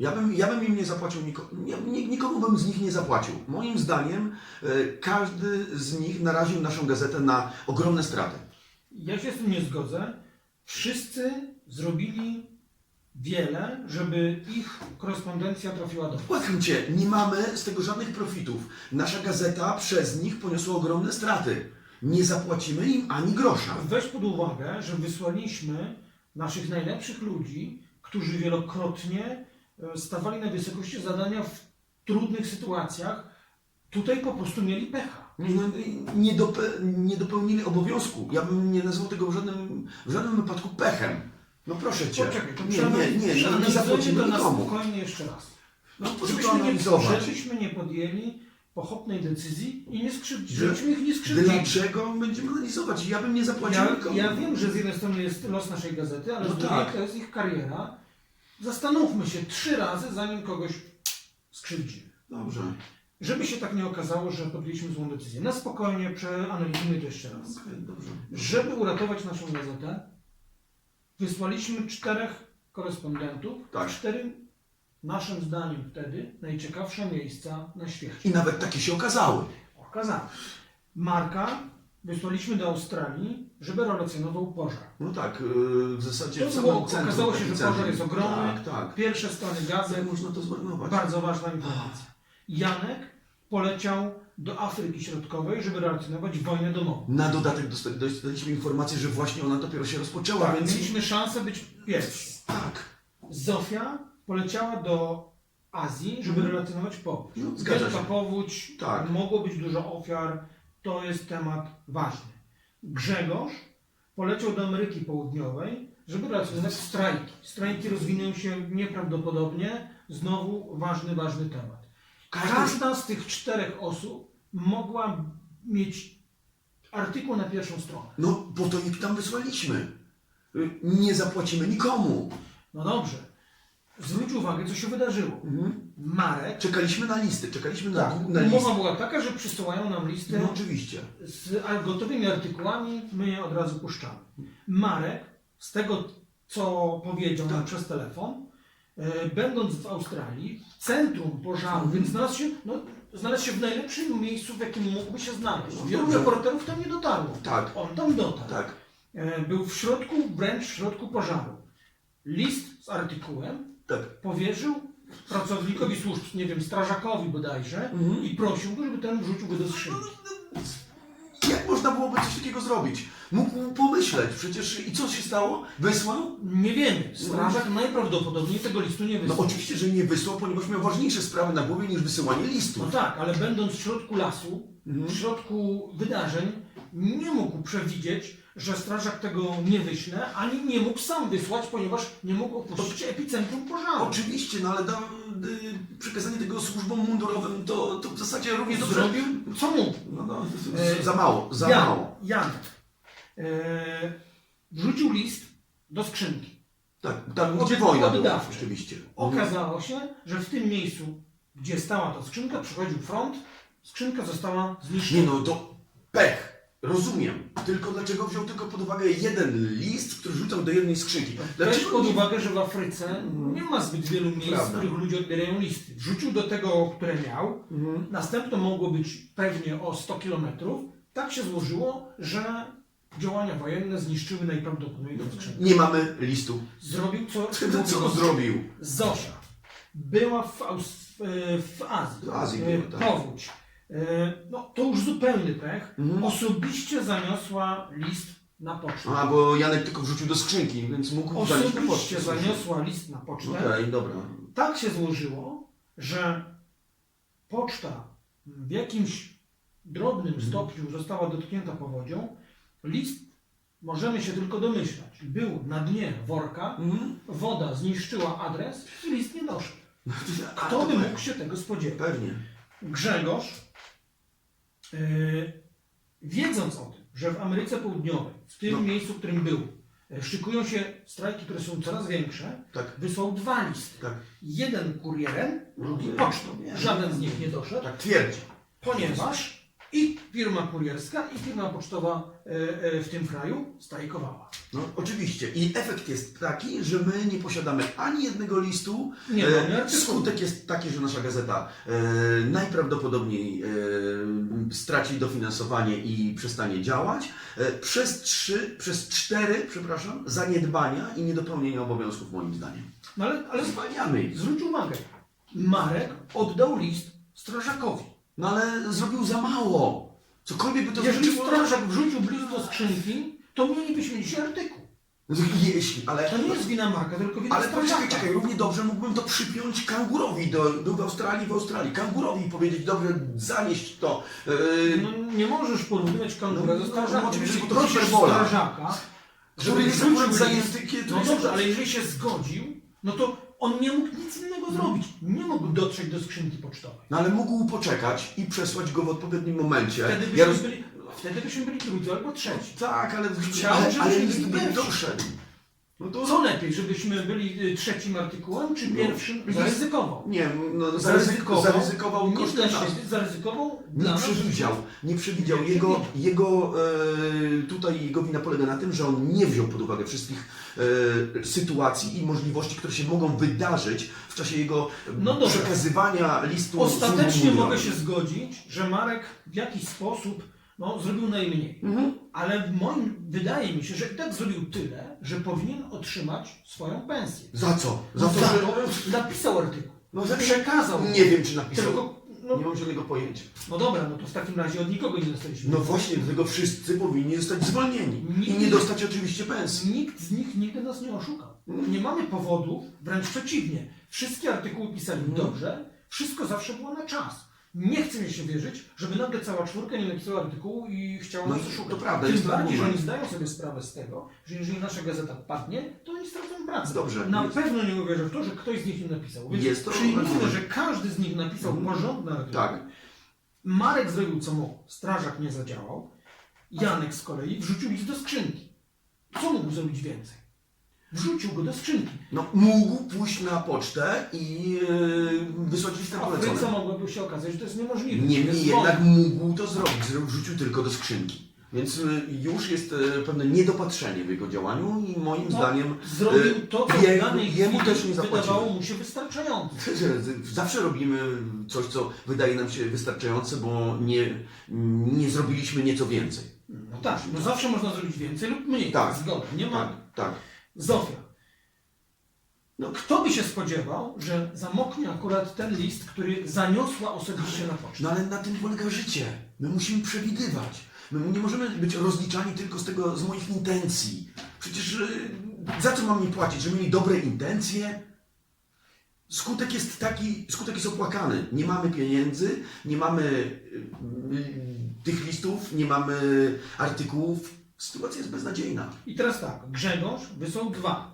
Ja bym, ja bym im nie zapłacił, niko, nie, nikomu bym z nich nie zapłacił. Moim zdaniem e, każdy z nich naraził naszą gazetę na ogromne straty. Ja się z tym nie zgodzę. Wszyscy zrobili wiele, żeby ich korespondencja trafiła do. Błagam Cię, nie mamy z tego żadnych profitów. Nasza gazeta przez nich poniosła ogromne straty. Nie zapłacimy im ani grosza. Weź pod uwagę, że wysłaliśmy naszych najlepszych ludzi, którzy wielokrotnie stawali na wysokości zadania w trudnych sytuacjach. Tutaj po prostu mieli pecha. Nie, no, nie, dope, nie dopełnili obowiązku. Ja bym nie nazwał tego w żadnym, w żadnym wypadku pechem. No proszę Cię. Poczekaj, to nie, nie, nie, nie, nie zapłacimy to na nikomu. spokojnie jeszcze raz. No to Żebyśmy nie, żebyśmy nie podjęli pochopnej decyzji i nie skrzywdzili. Że- Żebyśmy ich nie skrzywdzili. Dlaczego będziemy analizować? Ja bym nie zapłacił Ja, nikomu. ja wiem, że z jednej strony jest los naszej gazety, ale No z drugiej tak. to jest ich kariera. Zastanówmy się trzy razy, zanim kogoś skrzywdzimy. Dobrze. Żeby się tak nie okazało, że podjęliśmy złą decyzję. Na spokojnie przeanalizujmy to jeszcze raz. Okej, dobrze. Żeby uratować naszą gazetę, wysłaliśmy czterech korespondentów Tak. cztery, naszym zdaniem wtedy, najciekawsze miejsca na świecie. I nawet takie się okazały. Okazało. Marka wysłaliśmy do Australii, żeby relacjonował pożar. No tak, yy, w zasadzie To w było, centrum. okazało się, że pożar jest ogromny. Tak, tak. Pierwsze strony gazet, można to zmarnować? bardzo ważna informacja. Janek poleciał do Afryki Środkowej, żeby relacjonować wojnę domową. Na dodatek dosta- dostaliśmy informację, że właśnie ona dopiero się rozpoczęła, Tak, więc... mieliśmy szansę być pierwsi. Tak. Zofia poleciała do Azji, żeby Mhm. relacjonować powódź. No, zgadza Wielka się. powódź, Tak. mogło być dużo ofiar, to jest temat ważny. Grzegorz poleciał do Ameryki Południowej, żeby relacjonować strajki. Strajki rozwinęły się nieprawdopodobnie, znowu ważny, ważny temat. Każda z tych czterech osób mogła mieć artykuł na pierwszą stronę. No, po to ich tam wysłaliśmy. Y, Nie zapłacimy nikomu. No dobrze, zwróć uwagę, co się wydarzyło. Mhm. Marek, Czekaliśmy na listy, czekaliśmy na, tak, na listy. umowa była taka, że przysyłają nam listy No oczywiście. z a- gotowymi artykułami, my je od razu puszczamy. Marek, z tego co powiedział nam Tak. przez telefon, e, będąc w Australii, w centrum pożaru, Mhm. więc znalazł się, no, znalazł się w najlepszym miejscu, w jakim mógłby się znaleźć. No Wielu dobrze. reporterów tam nie dotarło. Tak, On tam dotarł. tak. E, Był w środku, wręcz w środku pożaru. List z artykułem Tak. powierzył pracownikowi służb, nie wiem, strażakowi bodajże Mhm. i prosił go, żeby ten wrzucił go do skrzynki. Jak można byłoby coś takiego zrobić? Mógł pomyśleć przecież. I co się stało? Wysłał? Nie wiemy. Strażak najprawdopodobniej tego listu nie No wysłał. oczywiście, że nie wysłał, ponieważ miał ważniejsze sprawy na głowie niż wysyłanie No listów. tak, ale będąc w środku lasu, Mhm. w środku wydarzeń, nie mógł przewidzieć, że strażak tego nie wyśle, ani nie mógł sam wysłać, ponieważ nie mógł opuścić epicentrum pożaru. Oczywiście, no ale da, y, przekazanie tego służbom mundurowym to, to w zasadzie równie dobrze. Zrobił, co mógł. No, no, E, za mało, za Jan, mało. Janek e, wrzucił list do skrzynki. Tak, tam gdzie wojna była, oczywiście. Okazało się, że w tym miejscu, gdzie stała ta skrzynka, przychodził front, skrzynka została zniszczona. Nie no, to pech. Rozumiem. Tylko dlaczego wziął tylko pod uwagę jeden list, który rzucał do jednej skrzynki? Weź Dlaczego pod nie- uwagę, że w Afryce nie ma zbyt wielu miejsc, Prawda. w których ludzie odbierają listy. Wrzucił do tego, które miał. Mhm. Następne mogło być pewnie o 100 kilometrów. Tak się złożyło, że działania wojenne zniszczyły najprawdopodobniej tę skrzynkę. Nie mamy listu. Zrobił co? To co on zrobił? Zosia była w, Aus- w- w Azji. W Azji E, była, tak. Powódź. E, No, to już zupełny pech. Mhm. Osobiście zaniosła list na pocztę. A, bo Janek tylko wrzucił do skrzynki, więc mógł walić na Osobiście zaniosła list na pocztę. Okej, dobra. Tak się złożyło, że poczta w jakimś drobnym Mhm. stopniu została dotknięta powodzią. List, możemy się tylko domyślać, był na dnie worka, Mhm. woda zniszczyła adres i list nie doszedł. A, Kto to by pe- mógł się tego spodziewać? Pewnie. Grzegorz, wiedząc o tym, że w Ameryce Południowej, w tym No. miejscu, w którym był, e, szykują się strajki, które są coraz większe, Tak, wysłał dwa listy. tak. Jeden kurierem, drugi pocztą. Żaden z nich nie doszedł, Tak twierdzi. ponieważ I firma kurierska, i firma pocztowa e, e, w tym kraju strajkowała. No, oczywiście. I efekt jest taki, że my nie posiadamy ani jednego listu. Nie E, artykułu. Skutek jest taki, że nasza gazeta e, najprawdopodobniej e, straci dofinansowanie i przestanie działać e, przez trzy, przez cztery, przepraszam, zaniedbania i niedopełnienia obowiązków moim zdaniem. No ale, ale Zwalniamy zwróć uwagę, Marek oddał list strażakowi. No ale zrobił za mało. Cokolwiek by to Jeżeli znaczyło. strażak wrzucił list do skrzynki, to mielibyśmy dzisiaj artykuł. No to jeśli, ale. To nie jest wina Marka, tylko wina Ale strażaka. poczekaj, czekaj, równie dobrze mógłbym to przypiąć kangurowi. Do, był w Australii, w Australii. Kangurowi i powiedzieć, dobrze, zanieść to. Yy, No, nie możesz porównywać kangura No, ze no, strażakiem. no, oczywiście, Jeżeli bo to prosisz hiperbola. strażaka, Który żeby jest wrzucił akurat list, zajęty kiedy- No dobrze, ale jeżeli się zgodził, no to on nie mógł nic innego zrobić. Nie mógł dotrzeć do skrzynki pocztowej. no ale mógł poczekać i przesłać go w odpowiednim momencie. Wtedy byśmy, Ja roz... byli, wtedy byśmy byli drudzy albo trzeci. Tak, ale, Chciałem, ale, ale żebyśmy byli by pierwsi. doszedł. No to Co lepiej, żebyśmy byli y, trzecim artykułem, czy No. pierwszym? Zaryzykował. Nie, no, zaryzykował, Zaryzykował, zaryzykował nie dla siebie, zaryzykował Nie nas. przewidział, nie przewidział. Jego, jego e, tutaj jego wina polega na tym, że on nie wziął pod uwagę wszystkich e, sytuacji i możliwości, które się mogą wydarzyć w czasie jego e, No dobra. przekazywania listu. Ostatecznie służbom mogę się zgodzić, że Marek w jakiś sposób no, zrobił najmniej. Mhm. Ale w moim, wydaje mi się, że i tak zrobił tyle, że powinien otrzymać swoją pensję. Za co? Za No to, za że... napisał artykuł. No, za- przekazał. Nie wiem, czy napisał. Tylko, no, Nie mam żadnego pojęcia. no dobra, no to w takim razie od nikogo nie dostaliśmy. No właśnie, dlatego wszyscy powinni zostać zwolnieni. I nie dostać oczywiście pensji. Nikt z nich nigdy nas nie oszukał. Nie mamy powodów, wręcz przeciwnie. Wszystkie artykuły pisali Mhm. dobrze, wszystko zawsze było na czas. Nie chce mi się wierzyć, żeby nagle cała czwórka nie napisała artykułu i chciała No nas oszukać. to prawda, Tym jest to bardziej, że argument. oni zdają sobie sprawę z tego, że jeżeli nasza gazeta padnie, to oni stracą pracę. Dobrze, Na jest- pewno nie uwierzę w to, że ktoś z nich nie napisał. Więc Jest to przyjmijmy, argument. że każdy z nich napisał Mhm. porządny artykuł. Tak. Marek zrobił co mógł, strażak nie zadziałał. Janek z kolei wrzucił list do skrzynki. Co mógł zrobić więcej? Wrzucił go do skrzynki. No, mógł pójść na pocztę i yy, wysłać Afryce poleconym. mogłoby się okazać, że to jest niemożliwe. Niemniej jednak mógł to zrobić, zro- wrzucił tylko do skrzynki. Więc y, już jest y, pewne niedopatrzenie w jego działaniu i moim No, zdaniem Zrobił y, to, co je- w danej jemu chwili też nie wydawało mu się wystarczające. zawsze robimy coś, co wydaje nam się wystarczające, bo nie, nie zrobiliśmy nieco więcej. No tak, no zawsze można zrobić więcej lub mniej. Tak. Zgoda, nie ma. Tak, tak. Zofia. No kto by się spodziewał, że zamoknie akurat ten list, który zaniosła osobiście na pocztę? No ale na tym polega życie. My musimy przewidywać. My nie możemy być rozliczani tylko z tego, z moich intencji. Przecież y, za co mam mi płacić? Że mieli dobre intencje? Skutek jest taki, skutek jest opłakany. Nie mamy pieniędzy, nie mamy y, y, tych listów, nie mamy artykułów. Sytuacja jest beznadziejna. I teraz tak, Grzegorz wysłał dwa.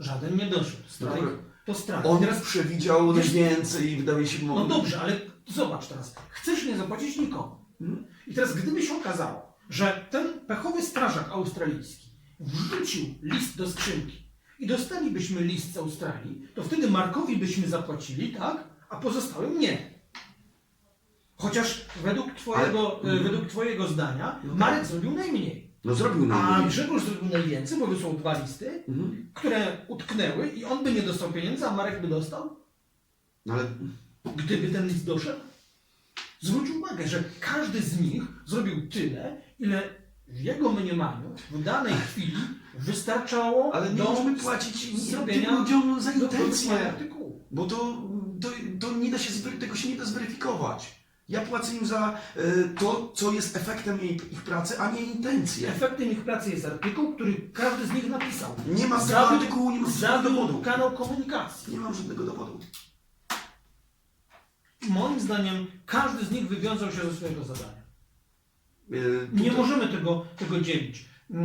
Żaden nie doszedł. Strajk Dobra. to strajk. On teraz, przewidział Wiesz- najwięcej i wydaje się mu... no dobrze, ale zobacz teraz. Chcesz nie zapłacić nikomu. Mhm. I teraz gdyby się okazało, że ten pechowy strażak australijski wrzucił list do skrzynki i dostalibyśmy list z Australii, to wtedy Markowi byśmy zapłacili, tak? A pozostałym nie. Chociaż według twojego, Ale- e, według twojego zdania No Marek zrobił najmniej. No zrobił A najmniej. Grzegorz zrobił najwięcej, bo wysłał dwa listy, Mhm. które utknęły i on by nie dostał pieniędzy, a Marek by dostał, No ale gdyby ten list doszedł. Zwróć uwagę, że każdy z nich zrobił tyle, ile w jego mniemaniu w danej chwili wystarczało Ale nie do możemy płacić zrobienia tym ludziom za do produkowania intencje. artykułu. Bo to, to, to nie da się, zwery- tego się nie da zweryfikować. Ja płacę im za e, to, co jest efektem ich, pracy, a nie intencje. Efektem ich pracy jest artykuł, który każdy z nich napisał. Nie ma Zawiódł- artykułu, nie ma zawiódł dowodu. kanał komunikacji. Nie mam żadnego dowodu. Moim zdaniem każdy z nich wywiązał się ze swojego zadania. E, Nie możemy tego, tego dzielić. Yy,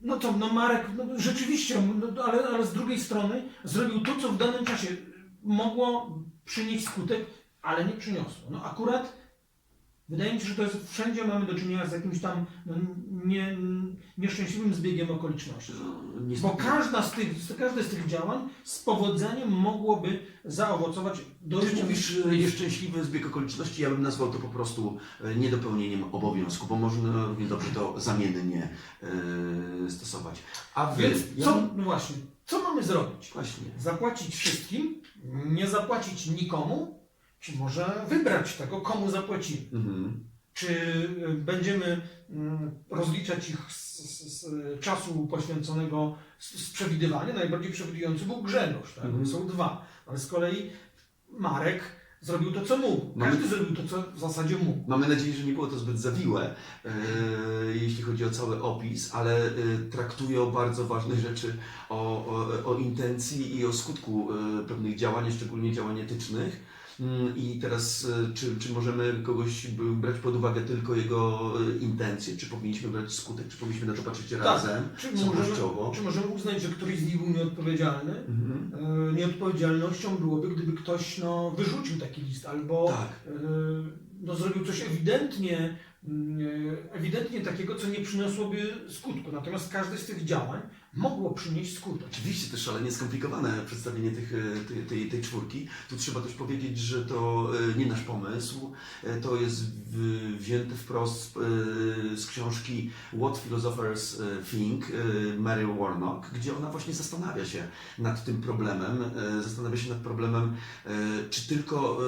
No to no Marek, no rzeczywiście, no, ale, ale z drugiej strony zrobił to, co w danym czasie mogło przynieść skutek, ale nie przyniosło. No akurat Wydaje mi się, że to jest wszędzie mamy do czynienia z jakimś tam no, nie, nieszczęśliwym zbiegiem okoliczności. No, Bo każda z tych, każde z tych działań z powodzeniem mogłoby zaowocować Ty dojściem mówisz e, nieszczęśliwy zbieg okoliczności, ja bym nazwał to po prostu e, niedopełnieniem obowiązku, bo można równie dobrze to zamiennie e, stosować. A wy, Więc ja co, no właśnie, co mamy zrobić? Właśnie. Zapłacić wszystkim, nie zapłacić nikomu, czy może wybrać tego, komu zapłacimy? Mhm. Czy y, będziemy mm, rozliczać ich z, z, z czasu poświęconego z, z przewidywania? Najbardziej przewidujący był Grzegorz, tak? Mhm. są dwa. Ale z kolei Marek zrobił to, co mógł. Mamy- Każdy zrobił to, co w zasadzie mógł. Mamy nadzieję, że nie było to zbyt zawiłe, e, jeśli chodzi o cały opis, ale e, traktuje o bardzo ważne rzeczy, o, o, o intencji i o skutku e, pewnych działań, szczególnie działań etycznych. Mm, I teraz, e, czy, czy możemy kogoś brać pod uwagę tylko jego e, intencje, czy powinniśmy brać skutek, czy powinniśmy na to patrzeć razem, Tak. Czy możemy, całościowo? czy możemy uznać, że któryś z nich był nieodpowiedzialny? Mhm. E, Nieodpowiedzialnością byłoby, gdyby ktoś no, wyrzucił taki list albo Tak. e, no, zrobił coś ewidentnie, mm, ewidentnie takiego, co nie przyniosłoby skutku. Natomiast każde z tych działań mogło przynieść skutek. Oczywiście też szalenie skomplikowane przedstawienie tych, e, tej, tej, tej czwórki. Tu trzeba też powiedzieć, że to e, nie nasz pomysł. E, To jest wzięte wprost książki What Philosophers e, Think e, Mary Warnock, gdzie ona właśnie zastanawia się nad tym problemem. e, Zastanawia się nad problemem, czy tylko,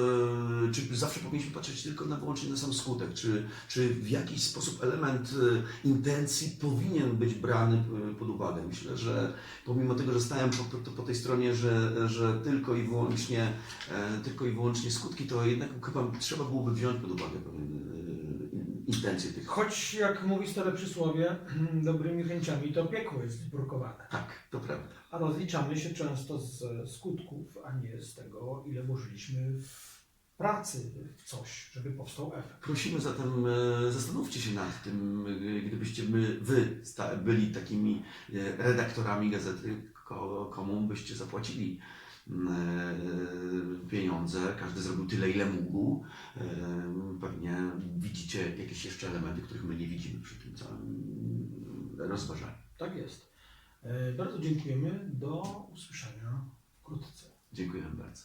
czy zawsze powinniśmy patrzeć tylko na wyłącznie na sam skutek, czy, czy w jakiś sposób element intencji powinien być brany pod uwagę. Myślę, że pomimo tego, że stałem po, po, po tej stronie, że, że tylko i wyłącznie e, tylko i wyłącznie skutki, to jednak chyba trzeba byłoby wziąć pod uwagę pewien, intencje tych. Choć, jak mówi stare przysłowie, dobrymi chęciami to piekło jest zbrukowane. Tak, to prawda. A rozliczamy się często z skutków, a nie z tego, ile włożyliśmy w pracy, w coś, żeby powstał efekt. Prosimy zatem, e, zastanówcie się nad tym, e, gdybyście my, wy byli takimi e, redaktorami gazety, ko, komu byście zapłacili pieniądze, każdy zrobił tyle, ile mógł. E, Pewnie widzicie jakieś jeszcze elementy, których my nie widzimy przy tym całym rozważaniu. Tak jest. E, Bardzo dziękujemy. Do usłyszenia wkrótce. Dziękuję bardzo.